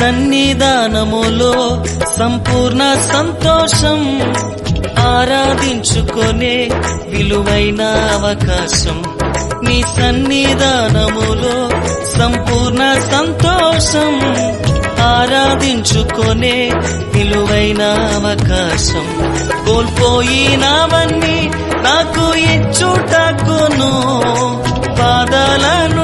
సన్నిధానములో సంపూర్ణ సంతోషం ఆరాధించుకొనే విలువైన అవకాశం. నీ సన్నిధానములో సంపూర్ణ సంతోషం ఆరాధించుకొనే విలువైన అవకాశం. కోల్పోయినవన్నీ నాకు ఇచ్చుటకును పాదాలను